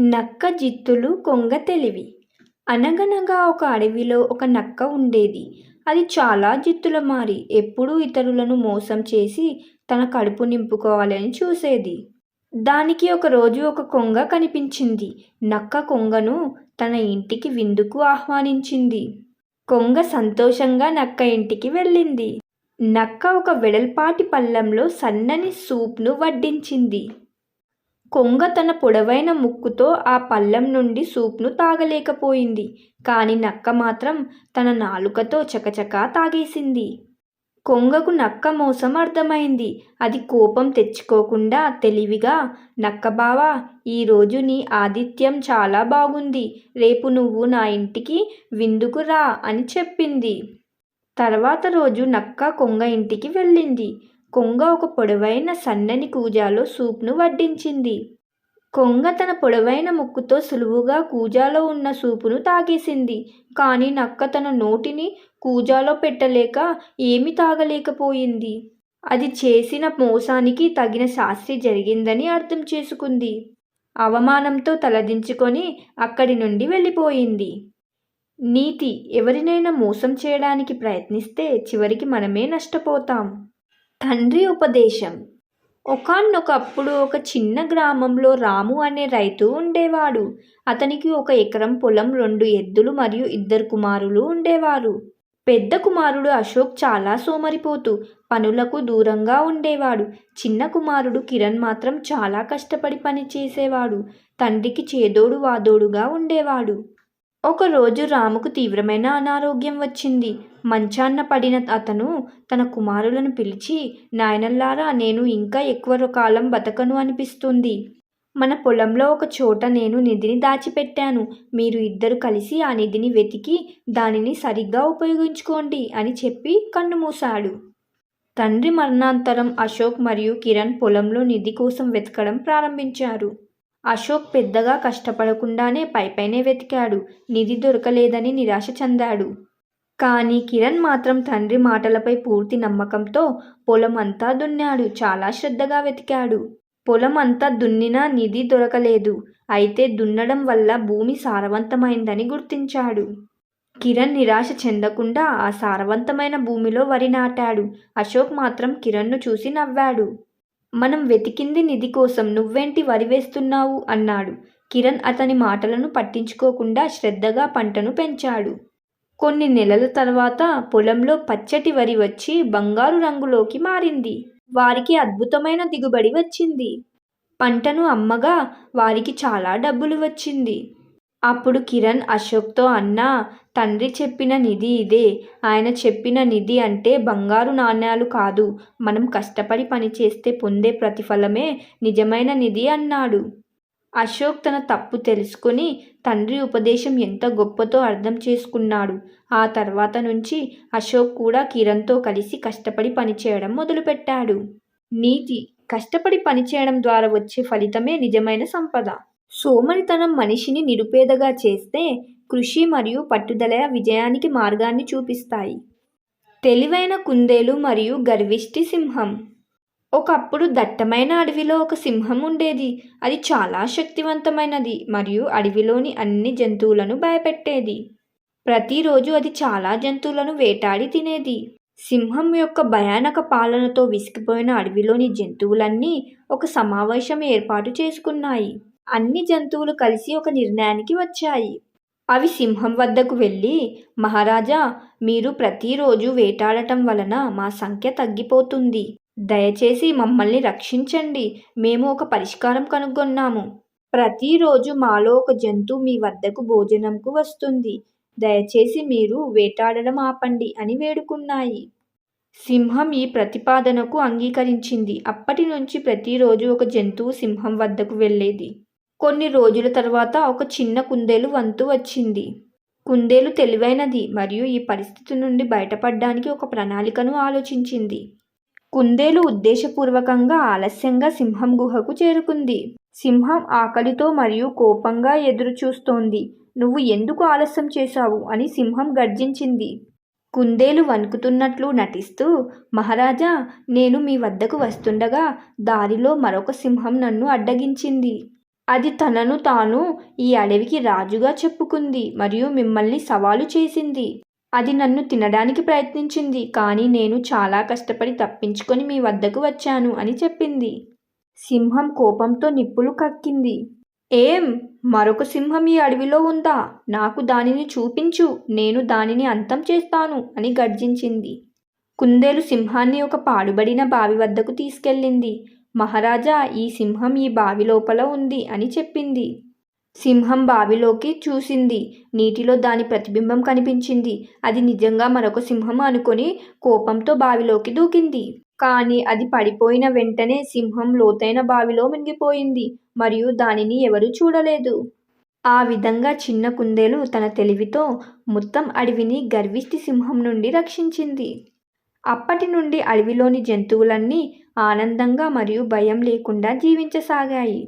నక్క జిత్తులు కొంగ తెలివి. అనగనగా ఒక అడవిలో ఒక నక్క ఉండేది. అది చాలా జిత్తుల మారి ఎప్పుడూ ఇతరులను మోసం చేసి తన కడుపు నింపుకోవాలని చూసేది. దానికి ఒకరోజు ఒక కొంగ కనిపించింది. నక్క కొంగను తన ఇంటికి విందుకు ఆహ్వానించింది. కొంగ సంతోషంగా నక్క ఇంటికి వెళ్ళింది. నక్క ఒక వెడల్పాటి పళ్ళంలో సన్నని సూప్ను వడ్డించింది. కొంగ తన పొడవైన ముక్కుతో ఆ పళ్ళెం నుండి సూప్ను తాగలేకపోయింది. కానీ నక్క మాత్రం తన నాలుకతో చకచకా తాగేసింది. కొంగకు నక్క మోసం అర్థమైంది. అది కోపం తెచ్చుకోకుండా తెలివిగా నక్క బావా ఈరోజు నీ ఆతిథ్యం చాలా బాగుంది. రేపు నువ్వు నా ఇంటికి విందుకు రా అని చెప్పింది. తర్వాత రోజు నక్క కొంగ ఇంటికి వెళ్ళింది. కొంగ ఒక పొడవైన సన్నని కూజాలో సూప్ను వడ్డించింది. కొంగ తన పొడవైన ముక్కుతో సులువుగా కూజాలో ఉన్న సూపును తాగేసింది. కానీ నక్క తన నోటిని కూజాలో పెట్టలేక ఏమి తాగలేకపోయింది. అది చేసిన మోసానికి తగిన శాస్త్రి జరిగిందని అర్థం చేసుకుంది. అవమానంతో తలదించుకొని అక్కడి నుండి వెళ్ళిపోయింది. నీతి ఎవరినైనా మోసం చేయడానికి ప్రయత్నిస్తే చివరికి మనమే నష్టపోతాం. తండ్రి ఉపదేశం. ఒకనొకప్పుడు ఒక చిన్న గ్రామంలో రాము అనే రైతు ఉండేవాడు. అతనికి ఒక ఎకరం పొలం రెండు ఎద్దులు మరియు ఇద్దరు కుమారులు ఉండేవారు. పెద్ద కుమారుడు అశోక్ చాలా సోమరిపోతూ పనులకు దూరంగా ఉండేవాడు. చిన్న కుమారుడు కిరణ్ మాత్రం చాలా కష్టపడి పని చేసేవాడు. తండ్రికి చేదోడు వాదోడుగా ఉండేవాడు. ఒకరోజు రాముకు తీవ్రమైన అనారోగ్యం వచ్చింది. మంచాన్న పడిన అతను తన కుమారులను పిలిచి నాయనల్లారా నేను ఇంకా ఎక్కువ కాలం బతకను అనిపిస్తుంది. మన పొలంలో ఒక చోట నేను నిధిని దాచిపెట్టాను. మీరు ఇద్దరు కలిసి ఆ నిధిని వెతికి దానిని సరిగ్గా ఉపయోగించుకోండి అని చెప్పి కన్నుమూశాడు తండ్రి మరణాంతరం అశోక్ మరియు కిరణ్ పొలంలో నిధి కోసం వెతకడం ప్రారంభించారు. అశోక్ పెద్దగా కష్టపడకుండానే పైపైనే వెతికాడు. నిధి దొరకలేదని నిరాశ చెందాడు. కానీ కిరణ్ మాత్రం తండ్రి మాటలపై పూర్తి నమ్మకంతో పొలం అంతా దున్నాడు. చాలా శ్రద్ధగా వెతికాడు. పొలం అంతా దున్నినా నిధి దొరకలేదు. అయితే దున్నడం వల్ల భూమి సారవంతమైందని గుర్తించాడు. కిరణ్ నిరాశ చెందకుండా ఆ సారవంతమైన భూమిలో వరి నాటాడు. అశోక్ మాత్రం కిరణ్ను చూసి నవ్వాడు. మనం వెతికింది నిధి కోసం నువ్వేంటి వరి వేస్తున్నావు? అన్నాడు. కిరణ్ అతని మాటలను పట్టించుకోకుండా శ్రద్ధగా పంటను పెంచాడు. కొన్ని నెలల తర్వాత పొలంలో పచ్చటి వరి వచ్చి బంగారు రంగులోకి మారింది. వారికి అద్భుతమైన దిగుబడి వచ్చింది. పంటను అమ్మగా వారికి చాలా డబ్బులు వచ్చింది. అప్పుడు కిరణ్ అశోక్తో అన్నా తండ్రి చెప్పిన నిధి ఇదే. ఆయన చెప్పిన నిధి అంటే బంగారు నాణ్యాలు కాదు. మనం కష్టపడి పనిచేస్తే పొందే ప్రతిఫలమే నిజమైన నిధి అన్నాడు. అశోక్ తన తప్పు తెలుసుకుని తండ్రి ఉపదేశం ఎంత గొప్పతో అర్థం చేసుకున్నాడు. ఆ తర్వాత నుంచి అశోక్ కూడా కిరణ్తో కలిసి కష్టపడి పనిచేయడం మొదలుపెట్టాడు. నీతి కష్టపడి పనిచేయడం ద్వారా వచ్చే ఫలితమే నిజమైన సంపద. సోమరితనం మనిషిని నిరుపేదగా చేస్తే కృషి మరియు పట్టుదల విజయానికి మార్గాన్ని చూపిస్తాయి. తెలివైన కుందేలు మరియు గర్విష్టి సింహం. ఒకప్పుడు దట్టమైన అడవిలో ఒక సింహం ఉండేది. అది చాలా శక్తివంతమైనది మరియు అడవిలోని అన్ని జంతువులను భయపెట్టేది. ప్రతిరోజు అది చాలా జంతువులను వేటాడి తినేది. సింహం యొక్క భయానక పాలనతో విసిగిపోయిన అడవిలోని జంతువులన్నీ ఒక సమావేశం ఏర్పాటు చేసుకున్నాయి. అన్ని జంతువులు కలిసి ఒక నిర్ణయానికి వచ్చాయి. అవి సింహం వద్దకు వెళ్ళి మహారాజా మీరు ప్రతిరోజు వేటాడటం వలన మా సంఖ్య తగ్గిపోతుంది. దయచేసి మమ్మల్ని రక్షించండి. మేము ఒక పరిష్కారం కనుగొన్నాము. ప్రతిరోజు మాలో ఒక జంతువు మీ వద్దకు భోజనంకు వస్తుంది. దయచేసి మీరు వేటాడడం ఆపండి అని వేడుకున్నాయి. సింహం ఈ ప్రతిపాదనకు అంగీకరించింది. అప్పటి నుంచి ప్రతిరోజు ఒక జంతువు సింహం వద్దకు వెళ్ళేది. కొన్ని రోజుల తర్వాత ఒక చిన్న కుందేలు వంతు వచ్చింది. కుందేలు తెలివైనది మరియు ఈ పరిస్థితి నుండి బయటపడడానికి ఒక ప్రణాళికను ఆలోచించింది. కుందేలు ఉద్దేశపూర్వకంగా ఆలస్యంగా సింహం గుహకు చేరుకుంది. సింహం ఆకలితో మరియు కోపంగా ఎదురుచూస్తోంది. నువ్వు ఎందుకు ఆలస్యం చేశావు? అని సింహం గర్జించింది. కుందేలు వణుకుతున్నట్లు నటిస్తూ మహారాజా నేను మీ వద్దకు వస్తుండగా దారిలో మరొక సింహం నన్ను అడ్డగించింది. అది తనను తాను ఈ అడవికి రాజుగా చెప్పుకుంది మరియు మిమ్మల్ని సవాలు చేసింది. అది నన్ను తినడానికి ప్రయత్నించింది కానీ నేను చాలా కష్టపడి తప్పించుకొని మీ వద్దకు వచ్చాను అని చెప్పింది. సింహం కోపంతో నిప్పులు కక్కింది. ఏం? మరొక సింహం ఈ అడవిలో ఉందా? నాకు దానిని చూపించు నేను దానిని అంతం చేస్తాను అని గర్జించింది. కుందేలు సింహాన్ని ఒక పాడుబడిన బావి వద్దకు తీసుకెళ్ళింది. మహారాజా ఈ సింహం ఈ బావి లోపల ఉంది అని చెప్పింది. సింహం బావిలోకి చూసింది. నీటిలో దాని ప్రతిబింబం కనిపించింది. అది నిజంగా మరొక సింహం అనుకొని కోపంతో బావిలోకి దూకింది. కానీ అది పడిపోయిన వెంటనే సింహం లోతైన బావిలో మునిగిపోయింది. మరియు దానిని ఎవరూ చూడలేదు. ఆ విధంగా చిన్న కుందేలు తన తెలివితో మొత్తం అడవిని గర్విష్టి సింహం నుండి రక్షించింది. అప్పటి నుండి అడవిలోని జంతువులన్నీ ఆనందంగా మరియు భయం లేకుండా జీవించసాగాయి.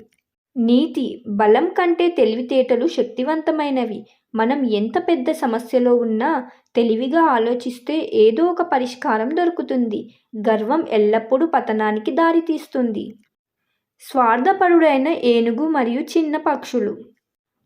నీతి బలం కంటే తెలివితేటలు శక్తివంతమైనవి. మనం ఎంత పెద్ద సమస్యలో ఉన్నా తెలివిగా ఆలోచిస్తే ఏదో ఒక పరిష్కారం దొరుకుతుంది. గర్వం ఎల్లప్పుడూ పతనానికి దారితీస్తుంది. స్వార్థపరుడైన ఏనుగు మరియు చిన్న పక్షులు.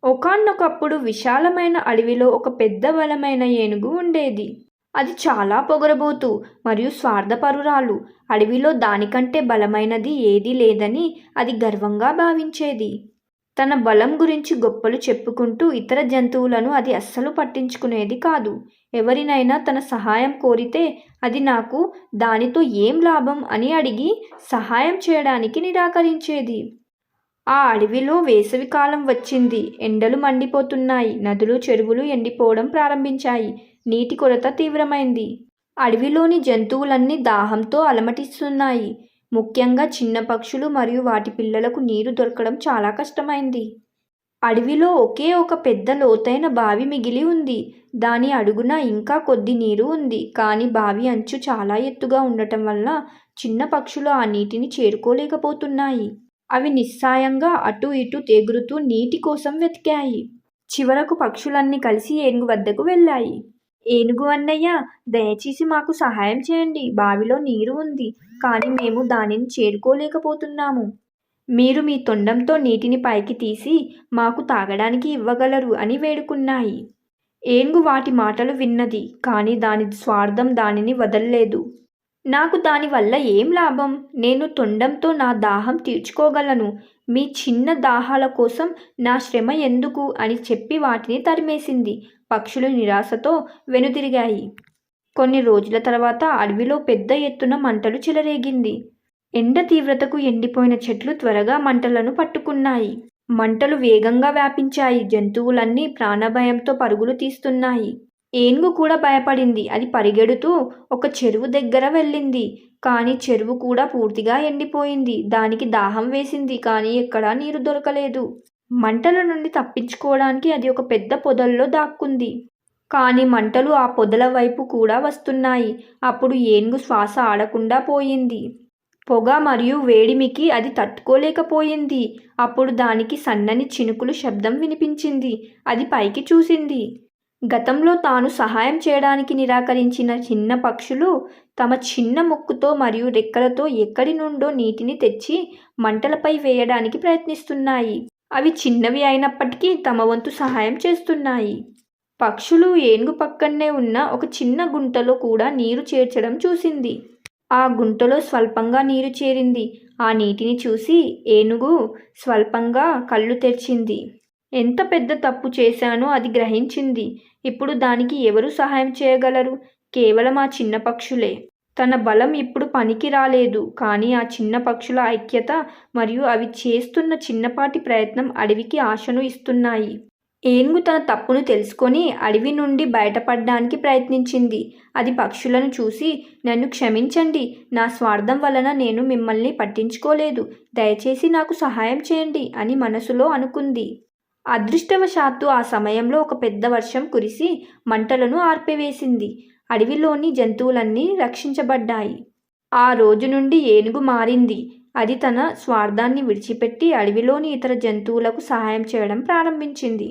ఒకనొకప్పుడు విశాలమైన అడవిలో ఒక పెద్ద బలమైన ఏనుగు ఉండేది. అది చాలా పొగరబోతు మరియు స్వార్థపరురాలు. అడవిలో దానికంటే బలమైనది ఏదీ లేదని అది గర్వంగా భావించేది. తన బలం గురించి గొప్పలు చెప్పుకుంటూ ఇతర జంతువులను అది అస్సలు పట్టించుకునేది కాదు. ఎవరినైనా తన సహాయం కోరితే అది నాకు దానితో ఏం లాభం అని అడిగి సహాయం చేయడానికి నిరాకరించేది. ఆ అడవిలో వేసవికాలం వచ్చింది. ఎండలు మండిపోతున్నాయి. నదులు చెరువులు ఎండిపోవడం ప్రారంభించాయి. నీటి కొరత తీవ్రమైంది. అడవిలోని జంతువులన్నీ దాహంతో అలమటిస్తున్నాయి. ముఖ్యంగా చిన్న పక్షులు మరియు వాటి పిల్లలకు నీరు దొరకడం చాలా కష్టమైంది. అడవిలో ఒకే ఒక పెద్ద లోతైన బావి మిగిలి ఉంది. దాని అడుగున ఇంకా కొద్ది నీరు ఉంది. కానీ బావి అంచు చాలా ఎత్తుగా ఉండటం వల్ల చిన్న పక్షులు ఆ నీటిని చేరుకోలేకపోతున్నాయి. అవి నిస్సాయంగా అటు ఇటు తెగురుతూ నీటి కోసం వెతికాయి. చివరకు పక్షులన్నీ కలిసి ఏనుగు వద్దకు వెళ్ళాయి. ఏనుగు అన్నయ్య దయచేసి మాకు సహాయం చేయండి. బావిలో నీరు ఉంది కానీ మేము దానిని చేరుకోలేకపోతున్నాము. మీరు మీ తొండంతో నీటిని పైకి తీసి మాకు తాగడానికి ఇవ్వగలరు అని వేడుకున్నాయి. ఏనుగు వాటి మాటలు విన్నది కానీ దాని స్వార్థం దానిని వదల్లేదు. నాకు దానివల్ల ఏం లాభం? నేను తొండంతో నా దాహం తీర్చుకోగలను. మీ చిన్న దాహాల కోసం నా శ్రమ ఎందుకు? అని చెప్పి వాటిని తరిమేసింది. పక్షులు నిరాశతో వెనుతిరిగాయి కొన్ని రోజుల తర్వాత అడవిలో పెద్ద ఎత్తున మంటలు చెలరేగింది. ఎండ తీవ్రతకు ఎండిపోయిన చెట్లు త్వరగా మంటలను పట్టుకున్నాయి. మంటలు వేగంగా వ్యాపించాయి. జంతువులన్నీ ప్రాణభయంతో పరుగులు తీస్తున్నాయి. ఏనుగు కూడా భయపడింది. అది పరిగెడుతూ ఒక చెరువు దగ్గర వెళ్ళింది. కానీ చెరువు కూడా పూర్తిగా ఎండిపోయింది. దానికి దాహం వేసింది. కానీ ఎక్కడా నీరు దొరకలేదు. మంటల నుండి తప్పించుకోవడానికి అది ఒక పెద్ద పొదల్లో దాక్కుంది. కానీ మంటలు ఆ పొదల వైపు కూడా వస్తున్నాయి. అప్పుడు ఏనుగు శ్వాస ఆడకుండా పోయింది. పొగ మరియు వేడిమికి అది తట్టుకోలేకపోయింది. అప్పుడు దానికి సన్నని చినుకులు శబ్దం వినిపించింది. అది పైకి చూసింది. గతంలో తాను సహాయం చేయడానికి నిరాకరించిన చిన్న పక్షులు తమ చిన్న ముక్కుతో మరియు రెక్కలతో ఎక్కడి నుండో నీటిని తెచ్చి మంటలపై వేయడానికి ప్రయత్నిస్తున్నాయి. అవి చిన్నవి అయినప్పటికీ తమ వంతు సహాయం చేస్తున్నాయి. పక్షులు ఏనుగు పక్కనే ఉన్న ఒక చిన్న గుంటలో కూడా నీరు చేర్చడం చూసింది. ఆ గుంటలో స్వల్పంగా నీరు చేరింది. ఆ నీటిని చూసి ఏనుగు స్వల్పంగా కళ్ళు తెరిచింది. ఎంత పెద్ద తప్పు చేశానో అది గ్రహించింది. ఇప్పుడు దానికి ఎవరు సహాయం చేయగలరు? కేవలం ఆ చిన్న పక్షులే. తన బలం ఇప్పుడు పనికి రాలేదు. కానీ ఆ చిన్న పక్షుల ఐక్యత మరియు అవి చేస్తున్న చిన్నపాటి ప్రయత్నం అడవికి ఆశను ఇస్తున్నాయి. ఏనుగు తన తప్పును తెలుసుకొని అడవి నుండి బయటపడడానికి ప్రయత్నించింది. అది పక్షులను చూసి నన్ను క్షమించండి. నా స్వార్థం వలన నేను మిమ్మల్ని పట్టించుకోలేదు. దయచేసి నాకు సహాయం చేయండి అని మనసులో అనుకుంది. అదృష్టవశాత్తు ఆ సమయంలో ఒక పెద్ద వర్షం కురిసి మంటలను ఆర్పివేసింది. అడవిలోని జంతువులన్నీ రక్షించబడ్డాయి. ఆ రోజు నుండి ఏనుగు మారింది. అది తన స్వార్థాన్ని విడిచిపెట్టి అడవిలోని ఇతర జంతువులకు సహాయం చేయడం ప్రారంభించింది.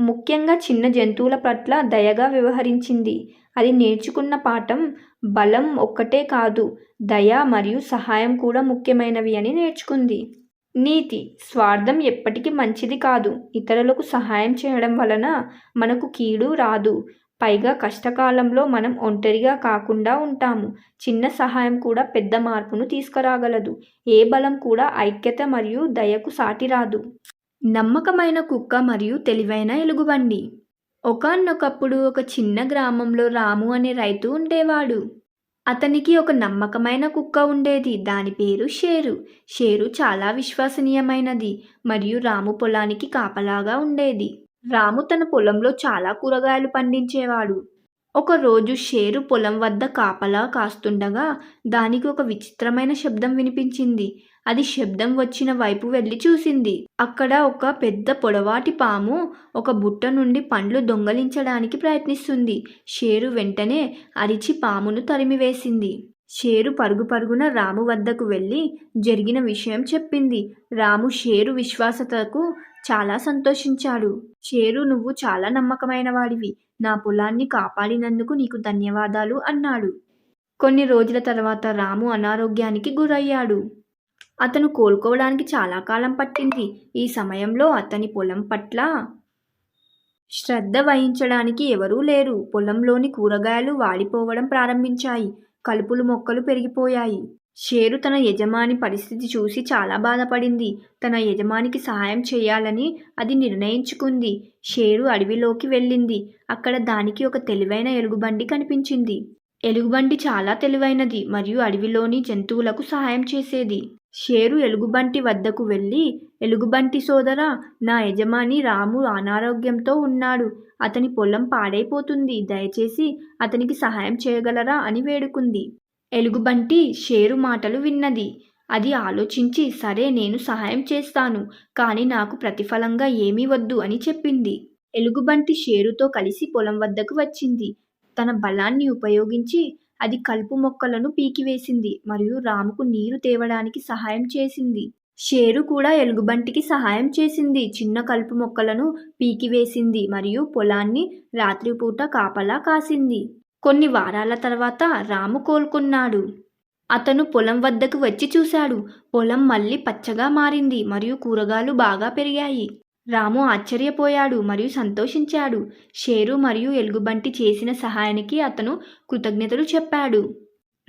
ముఖ్యంగా చిన్న జంతువుల పట్ల దయగా వ్యవహరించింది. అది నేర్చుకున్న పాఠం బలం ఒక్కటే కాదు దయ మరియు సహాయం కూడా ముఖ్యమైనవి అని నేర్చుకుంది. నీతి స్వార్థం ఎప్పటికీ మంచిది కాదు. ఇతరులకు సహాయం చేయడం వలన మనకు కీడు రాదు. పైగా కష్టకాలంలో మనం ఒంటరిగా కాకుండా ఉంటాము. చిన్న సహాయం కూడా పెద్ద మార్పును తీసుకురాగలదు. ఏ బలం కూడా ఐక్యత మరియు దయకు సాటి రాదు. నమ్మకమైన కుక్క మరియు తెలివైన ఎలుగుబండి. ఒకనొకప్పుడు ఒక చిన్న గ్రామంలో రాము అనే రైతు ఉండేవాడు. అతనికి ఒక నమ్మకమైన కుక్క ఉండేది. దాని పేరు షేరు. షేరు చాలా విశ్వసనీయమైనది. మరియు రాము పొలానికి కాపలాగా ఉండేది. రాము తన పొలంలో చాలా కూరగాయలు పండించేవాడు. ఒకరోజు షేరు పొలం వద్ద కాపలా కాస్తుండగా దానికి ఒక విచిత్రమైన శబ్దం వినిపించింది. అది శబ్దం వచ్చిన వైపు వెళ్ళి చూసింది. అక్కడ ఒక పెద్ద పొడవాటి పాము ఒక బుట్ట నుండి పండ్లు దొంగలించడానికి ప్రయత్నిస్తుంది. షేరు వెంటనే అరిచి పామును తరిమివేసింది. షేరు పరుగు పరుగున రాము వద్దకు వెళ్ళి జరిగిన విషయం చెప్పింది. రాము షేరు విశ్వాసతకు చాలా సంతోషించాడు. షేరు నువ్వు చాలా నమ్మకమైన వాడివి నా పొలాన్ని కాపాడినందుకు నీకు ధన్యవాదాలు అన్నాడు. కొన్ని రోజుల తర్వాత రాము అనారోగ్యానికి గురయ్యాడు. అతను కోలుకోవడానికి చాలా కాలం పట్టింది. ఈ సమయంలో అతని పొలం పట్ల శ్రద్ధ వహించడానికి ఎవరూ లేరు. పొలంలోని కూరగాయలు వాడిపోవడం ప్రారంభించాయి. కలుపులు మొక్కలు పెరిగిపోయాయి. షేరు తన యజమాని పరిస్థితి చూసి చాలా బాధపడింది. తన యజమానికి సహాయం చేయాలని అది నిర్ణయించుకుంది. షేరు అడవిలోకి వెళ్ళింది. అక్కడ దానికి ఒక తెలివైన ఎలుగుబంటి కనిపించింది. ఎలుగుబంటి చాలా తెలివైనది మరియు అడవిలోని జంతువులకు సహాయం చేసేది. షేరు ఎలుగుబంటి వద్దకు వెళ్ళి ఎలుగుబంటి సోదర నా యజమాని రాము అనారోగ్యంతో ఉన్నాడు. అతని పొలం పాడైపోతుంది. దయచేసి అతనికి సహాయం చేయగలరా? అని వేడుకుంది. ఎలుగుబంటి షేరు మాటలు విన్నది. అది ఆలోచించి సరే నేను సహాయం చేస్తాను కానీ నాకు ప్రతిఫలంగా ఏమీ వద్దు అని చెప్పింది. ఎలుగుబంటి షేరుతో కలిసి పొలం వద్దకు వచ్చింది. తన బలాన్ని ఉపయోగించి అది కలుపు మొక్కలను పీకివేసింది మరియు రాముకు నీరు తేవడానికి సహాయం చేసింది. షేరు కూడా ఎలుగుబంటికి సహాయం చేసింది. చిన్న కలుపు మొక్కలను పీకివేసింది మరియు పొలాన్ని రాత్రిపూట కాపలా కాసింది. కొన్ని వారాల తర్వాత రాము కోలుకున్నాడు. అతను పొలం వద్దకు వచ్చి చూశాడు. పొలం మళ్ళీ పచ్చగా మారింది మరియు కూరగాయలు బాగా పెరిగాయి. రాము ఆశ్చర్యపోయాడు మరియు సంతోషించాడు. షేరు మరియు ఎలుగుబంటి చేసిన సహాయానికి అతను కృతజ్ఞతలు చెప్పాడు.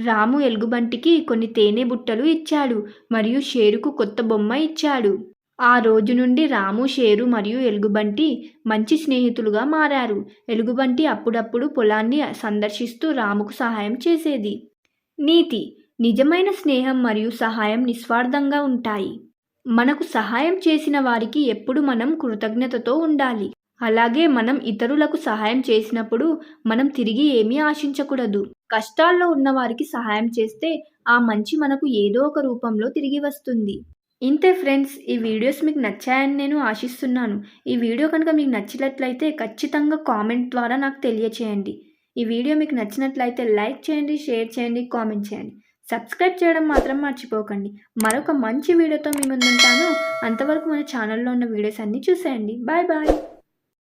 రాము ఎలుగుబంటికి కొన్ని తేనె బుట్టలు ఇచ్చాడు మరియు షేరుకు కొత్త బొమ్మ ఇచ్చాడు. ఆ రోజు నుండి రాము షేరు మరియు ఎలుగుబంటి మంచి స్నేహితులుగా మారారు. ఎలుగుబంటి అప్పుడప్పుడు పొలాన్ని సందర్శిస్తూ రాముకు సహాయం చేసేది. నీతి నిజమైన స్నేహం మరియు సహాయం నిస్వార్థంగా ఉంటాయి. మనకు సహాయం చేసిన వారికి ఎప్పుడు మనం కృతజ్ఞతతో ఉండాలి. అలాగే మనం ఇతరులకు సహాయం చేసినప్పుడు మనం తిరిగి ఏమీ ఆశించకూడదు. కష్టాల్లో ఉన్నవారికి సహాయం చేస్తే ఆ మంచి మనకు ఏదో ఒక రూపంలో తిరిగి వస్తుంది. ఇంతే ఫ్రెండ్స్ ఈ వీడియోస్ మీకు నచ్చాయని నేను ఆశిస్తున్నాను. ఈ వీడియో కనుక మీకు నచ్చినట్లయితే ఖచ్చితంగా కామెంట్ ద్వారా నాకు తెలియచేయండి. ఈ వీడియో మీకు నచ్చినట్లయితే లైక్ చేయండి షేర్ చేయండి కామెంట్ చేయండి. సబ్స్క్రైబ్ చేయడం మాత్రం మర్చిపోకండి. మరొక మంచి వీడియోతో మీ ముందుంటాను. అంతవరకు మన ఛానల్లో ఉన్న వీడియోస్ అన్నీ చూసేయండి. Bye bye.